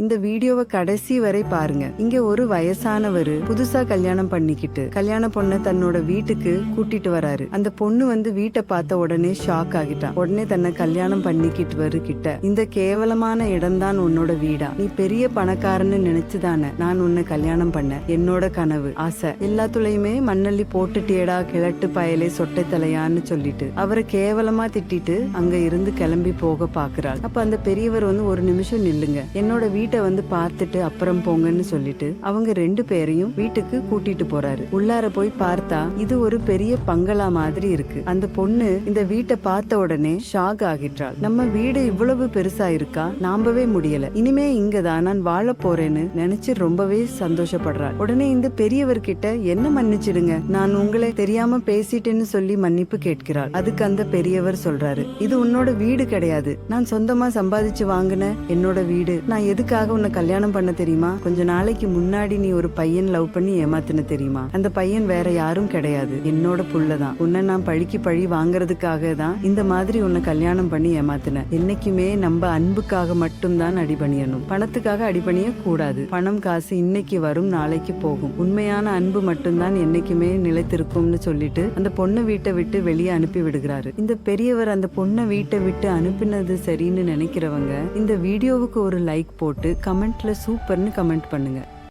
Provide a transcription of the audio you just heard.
இந்த வீடியோவை கடைசி வரை பாருங்க. இங்க ஒரு வயசானவர் புதுசா கல்யாணம் பண்ணிக்கிட்டு கல்யாண பொண்ணை தன்னோட வீட்டுக்கு கூட்டிட்டு வராரு. அந்த பொண்ணு வந்து வீட்டை பார்த்த உடனே ஷாக் ஆகிட்டான். உடனே தன்னை கல்யாணம் பண்ணிக்கிட்டு வரு கிட்ட இந்த கேவலமான இடம்தான் உன்னோட வீடா? நீ பெரிய பணக்காரன்னு நினைச்சுதானே நான் உன்னை கல்யாணம் பண்ண? என்னோட கனவு ஆசை எல்லாத்துலயுமே மண்ணள்ளி போட்டுட்டியடா கிழட்டு பயலே சொட்டை தலையான்னு சொல்லிட்டு அவரை கேவலமா திட்டிட்டு அங்க இருந்து கிளம்பி போக பாக்குறாள். அப்ப அந்த பெரியவர் வந்து ஒரு நிமிஷம் நில்லுங்க. என்னோட வீட்டு வந்து பார்த்துட்டு அப்புறம் போங்கன்னு சொல்லிட்டு அவங்க ரெண்டு பேரையும் வீட்டுக்கு கூட்டிட்டு போறாரு. உள்ளார போய் பார்த்தா இது ஒரு பெரிய பங்களா மாதிரி இருக்கு. அந்த பொண்ணு இந்த வீட்டை பார்த்த உடனே ஷாக் ஆகிட்டாள் நம்ம வீடு இவ்வளவு பெருசா இருக்கா? நம்பவே முடியல. இனிமே இங்கதான் நான் வாழ போறேன்னு நினைச்சு ரொம்பவே சந்தோஷப்படுறாள் உடனே இந்த பெரியவர்கிட்ட என்ன மன்னிச்சிடுங்க? நான் உங்களை தெரியாம பேசிட்டேன்னு சொல்லி மன்னிப்பு கேட்கிறாள். அதுக்கு அந்த பெரியவர் சொல்றாரு. இது உன்னோட வீடு கிடையாது. நான் சொந்தமா சம்பாதிச்சு வாங்கின என்னோட வீடு. நான் எதுக்காக உன்னை கல்யாணம் பண்ண தெரியுமா? கொஞ்ச நாளைக்கு முன்னாடி நீ ஒரு பையன் லவ் பண்ணி ஏமாத்தின தெரியுமா? அந்த பையன் வேற யாரும் கிடையாது. என்னோட புள்ளதான் உன்னை நான் பழிக்கு பழி வாங்குறதுக்காக தான் இந்த மாதிரி உன்னை கல்யாணம் பண்ணி ஏமாத்தின என்னைக்குமே நம்ம அன்புக்காக மட்டும்தான் அடிபணியணும் பணத்துக்காக அடிபணிய கூடாது பணம் காசு இன்னைக்கு வரும் நாளைக்கு போகும். உண்மையான அன்பு மட்டும்தான் என்னைக்குமே நிலைத்திருக்கும்னு சொல்லிட்டு அந்த பொண்ணை வீட்டை விட்டு வெளியே அனுப்பி விடுகிறாரு. இந்த பெரியவர் அந்த பொண்ணை வீட்டை விட்டு அனுப்பினது சரின்னு நினைக்கிறவங்க இந்த வீடியோவுக்கு ஒரு லைக் போட்டு கமெண்ட்ல சூப்பர்னு கமெண்ட் பண்ணுங்க.